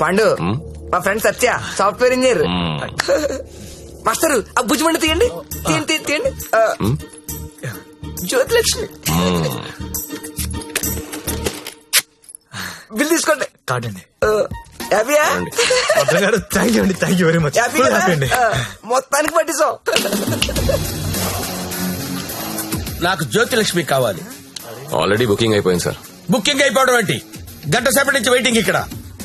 పండు మా friend Satya software engineer master ఆ భుజమండి తీయండి. తీయండి తీయండి తీయండి. ఆ, జ్యోతిలక్ష్మి. బిల్ తీసుకోండి. కాదండి. ఆ, హ్యాపీయా భద్ర గారు థ్యాంక్ యూ అండి thank you very much happy full కదా? హ్యాపీ అండి. ఆ, మొత్తానికి పట్టిస్తాం నాకు జ్యోతిలక్ష్మి కావాలి. ఆల్రెడీ బుకింగ్ అయిపోయింది సార్ బుకింగ్ అయిపోవడం ఏంటి? గంట సేపటి నుంచి వెయిటింగ్ ఇక్కడ.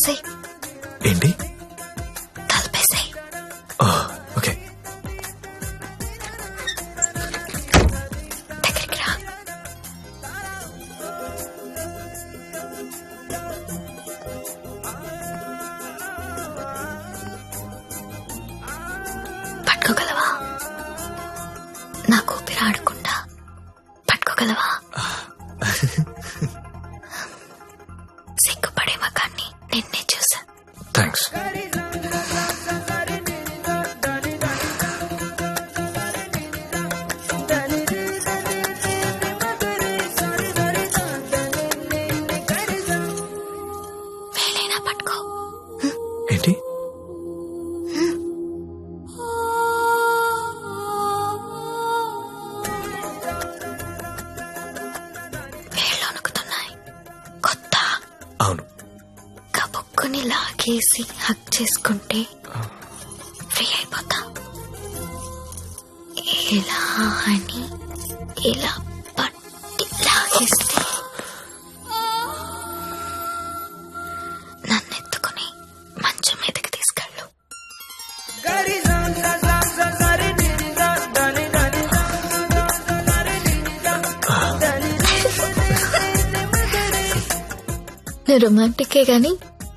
ఏసై ఏంటి? తలపేసాయి. ఓకే. దగ్గరికి రా. లాగేసి హక్ చేసుకుంటే ఫ్రీ అయిపోతా. ఇలా అని ఇలా పట్టి లాగేస్తే నన్ను ఎత్తుకుని మంచం మీదకి తీసుకెళ్ళు. రొమాంటికే గాని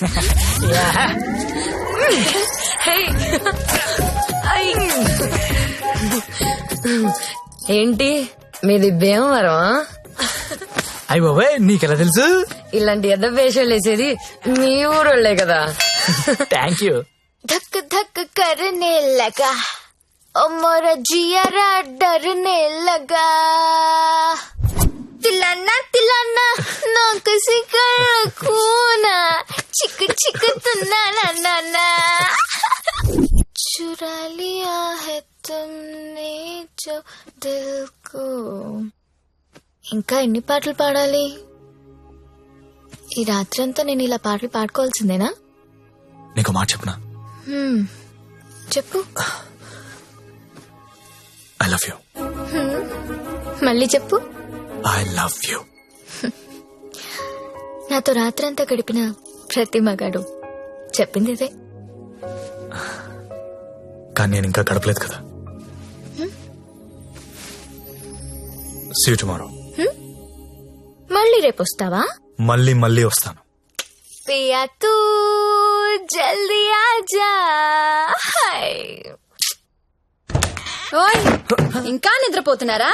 ఏంటి మీది భీమవరం అయ్యి బాబాయ్ నీకెలా తెలుసు ఇలాంటి ఎద్ద వేషాలు వేసేది మీ ఊరోళ్లే కదా థ్యాంక్ యూ धक धक करने लगा ओ मोरा जियारा डरने लगा तिलाना तिलाना ना किसी कर खूना चिक चिक तुना ना ना ना चुरा लिया है तुमने जो दिल को ఇంకా ఎన్ని పాటలు పాడాలి ఈ రాత్రంతా నేను ఇలా పాటలు పాడుకోవాల్సిందేనా నీకు మాట చెప్పనా హ్మ్. చెప్పు ఐ లవ్ యూ మళ్ళీ చెప్పు ఐ లవ్ యూ నాతో రాత్రంతా గడిపిన ప్రతి మగాడు చెప్పింది ఇదే. కానీ నేను ఇంకా గడపలేదు కదా. సీ టుమారో మళ్ళీ రేపు వస్తావా? మళ్ళీ మళ్ళీ వస్తాను. పియా తూ జల్దీ ఆజా. ఓయ్ ఇంకా నిద్రపోతున్నారా?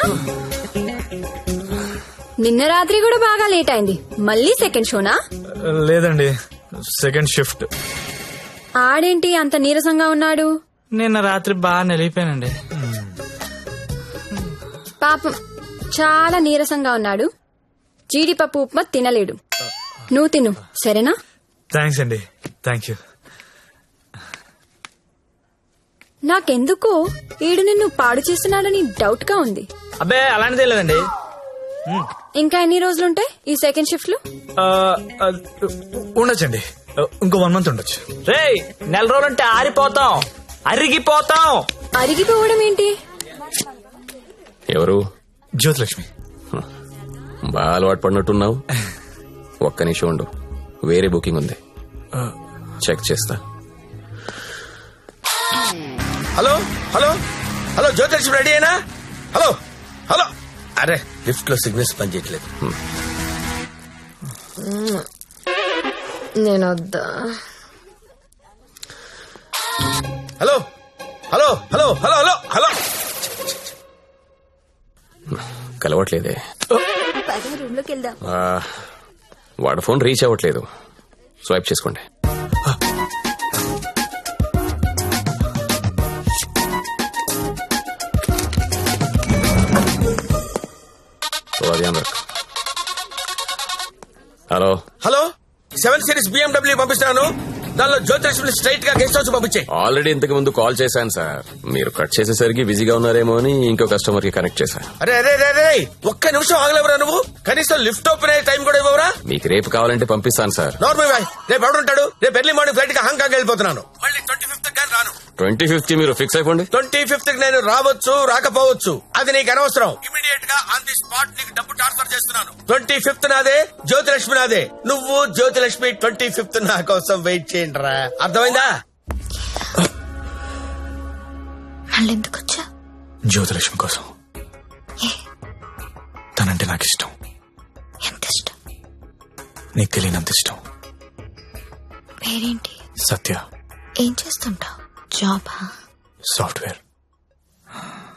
నిన్న రాత్రి కూడా బాగా లేట్ అయింది. మళ్ళీ సెకండ్ షోనా లేదండి. సెకండ్ షిఫ్ట్ ఆడేంటి అంత నీరసంగా ఉన్నాడు? నిన్న రాత్రి బాగా నలిగిపోయానండి పాపం చాలా నీరసంగా ఉన్నాడు. జీడిపప్పు ఉప్మా తినలేడు. నువ్వు తిను. సరేనా? థ్యాంక్స్ అండి. Thank you. నాకెందుకో ఈడు నిన్ను పాడు చేస్తున్నాడని డౌట్గా ఉంది. అబ్బే అలాంటిదే లేదండి. ఇంకా ఎన్ని రోజులుంటాయి ఈ సెకండ్ షిఫ్ట్లో ఉండొచ్చండి. ఇంకో వన్ మంత్ ఉండొచ్చు. రేయ్ నెల రోజులంటే ఆరిపోతాం. అరిగిపోతాం. అరిగిపోవడం ఏంటి? ఎవరు? జ్యోతిలక్ష్మి. బాగా అలవాటు పడినట్టున్నావు. ఒక్క నిమిషం ఉండు. వేరే బుకింగ్ ఉంది. చెక్ చేస్తా. Hello? Hello? Hello Jyothish ready అయినా? హలో? హలో? అరే లిఫ్ట్లో సిగ్నల్స్ పనిచేయట్లేదు. నేను వద్దా hello hello hello hello hello hello. కలవట్లేదే. రూమ్లోకి వెళ్దాం. వాడి ఫోన్ రీచ్ అవ్వట్లేదు. స్వైప్ చేసుకోండి. Hello. Hello? Seven series BMW పంపిస్తాను. దానిలో జ్యోతిష్ స్ట్రైట్గా గెస్ట్ హౌస్ పంపించే. ఆల్రెడీ ఇంతకు ముందు కాల్ చేశాను సార్. మీరు కట్ చేసేసరికి బిజీగా ఉన్నారేమో అని ఇంకో కస్టమర్కి కనెక్ట్ చేశా. అరే అరే అరే అరే ఒక్క నిమిషం ఆగలేవురా నువ్వు? కనీసం లిఫ్ట్ ఓపెన్ అయ్యే టైం కూడా ఇవ్వరా మీకు రేపు కావాలంటే పంపిస్తాను సార్. నార్మల్ బాయ్ రేపు ఎవడుంటాడు రేపు ఎర్లీ మార్నింగ్ ఫ్లైట్కి హాంకాంగ్ వెళ్ళిపోతున్నాను. మళ్ళీ ట్వంటీ ఫిఫ్త్ కానీ రాను. ట్వంటీ ఫిఫ్త్ మీరు ఫిక్స్ అయిపోండి. ట్వంటీ ఫిఫ్త్కి నేను రావచ్చు రాకపోవచ్చు. అది నీకు అనవసరం. ఇమీడియట్గా ఆన్ ది స్పాట్ నీకు డబ్బు ట్రాన్స్ఫర్ చేస్తున్నాను. ట్వంటీ ఫిఫ్త్ నాదే జ్యోతిలక్ష్మి నాదే. నువ్వు జ్యోతిలక్ష్మి ట్వంటీ ఫిఫ్త్ నా కోసం వెయిట్ చేయండి రా అర్థమైందా? మళ్ళీ ఎందుకు వచ్చా జ్యోతిలక్ష్మి కోసం. తనంటే నాకు ఇష్టం ఎంత ఇష్టం నీకు తెలియనంత ఇష్టం. పేరేంటి? సత్య. ఏం చేస్తుంటావు? జాబా? సాఫ్ట్వేర్.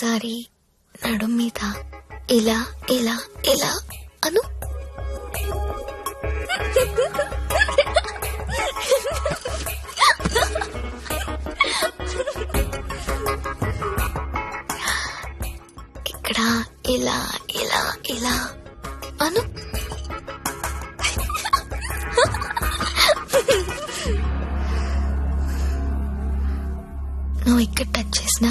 ఒక్కసారి నడుం మీద ఇలా ఇలా ఇలా అను. ఇక్కడ ఇలా ఇలా ఇలా అను. నువ్వు ఇక్కడ టచ్ చేసినా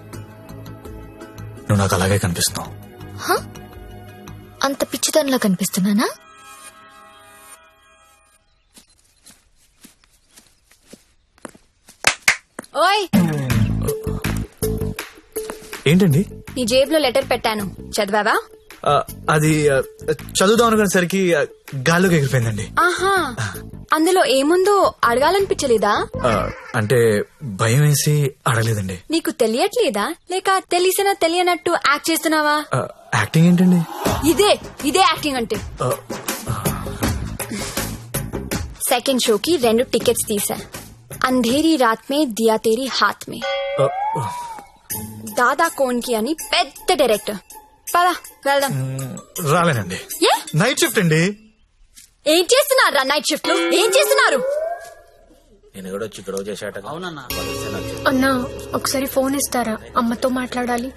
నువ్వు నాకు అలాగే కనిపిస్తున్నావు. అంత పిచ్చితనంలా కనిపిస్తున్నానా? ఓయ్! ఏంటండి? నీ జేబులో లెటర్ పెట్టాను. చదివావా? అది చదువుదాం అనుకునేసరికి గాల్లోకి ఎగిరిపోయిందండి. ఆహా! అందులో ఏముందో అడగాలనిపించలేదా? ఆ, అంటే భయం వేసి అడగలేదండి. నీకు తెలియట్లేదా? లేక తెలిసినా తెలియనట్టు యాక్ట్ చేస్తున్నావా? ఆ, యాక్టింగ్ ఏంటండి? ఇదే ఇదే యాక్టింగ్ అంటే. సెకండ్ షోకి రెండు టికెట్స్ తీసా. అంధేరి రాత్ మే దియా తేరీ హాత్ మే. ఆ, ఆ, దాదా కోన్కి అని పెద్ద డైరెక్టర్. పదా వెళ్దాం. రాలేనండి. ఏ? నైట్ షిఫ్ట్ అండి. ఏం చేస్తున్నారు నైట్ షిఫ్ట్లో ఏం చేస్తున్నారు? అన్నా ఒకసారి ఫోన్ ఇస్తారా? అమ్మతో మాట్లాడాలి.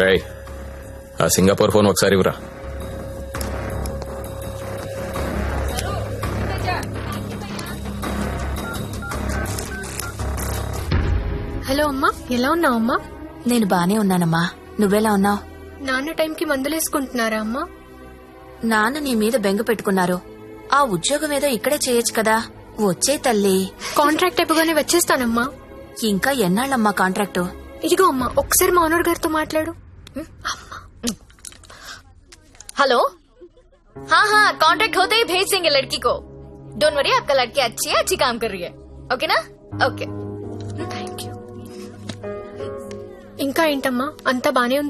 రేయ్ ఆ సింగపూర్ ఫోన్ ఒకసారి ఇవ్వరా? హలో అమ్మా ఎలా ఉన్నావు అమ్మా? నేను బానే ఉన్నానమ్మా. నువ్వెలా ఉన్నావు? నాన్న టైంకి మందులేసుకుంటున్నారా అమ్మా? నాన్న నీ మీద బెంగ పెట్టుకున్నారు. ఆ ఉద్యోగం ఏదో ఇక్కడే చేయొచ్చు కదా వచ్చే తల్లి కాంట్రాక్ట్ అయిపోగానే వచ్చేస్తానమ్మా ఇంకా ఎన్నాళ్ళమ్మా కాంట్రాక్టు ఇదిగో అమ్మా ఒకసారి మా ఓనర్ గారితో మాట్లాడు हेलो हाँ हाँ कॉन्ट्रैक्ट होते ही भेज देंगे लड़की को डोंट वरी आपका लड़की अच्छी है अच्छी काम कर रही है ओके ना ओके థ్యాంక్ యూ ఇంకా ఏంటమ్మా అంతా బానే ఉంది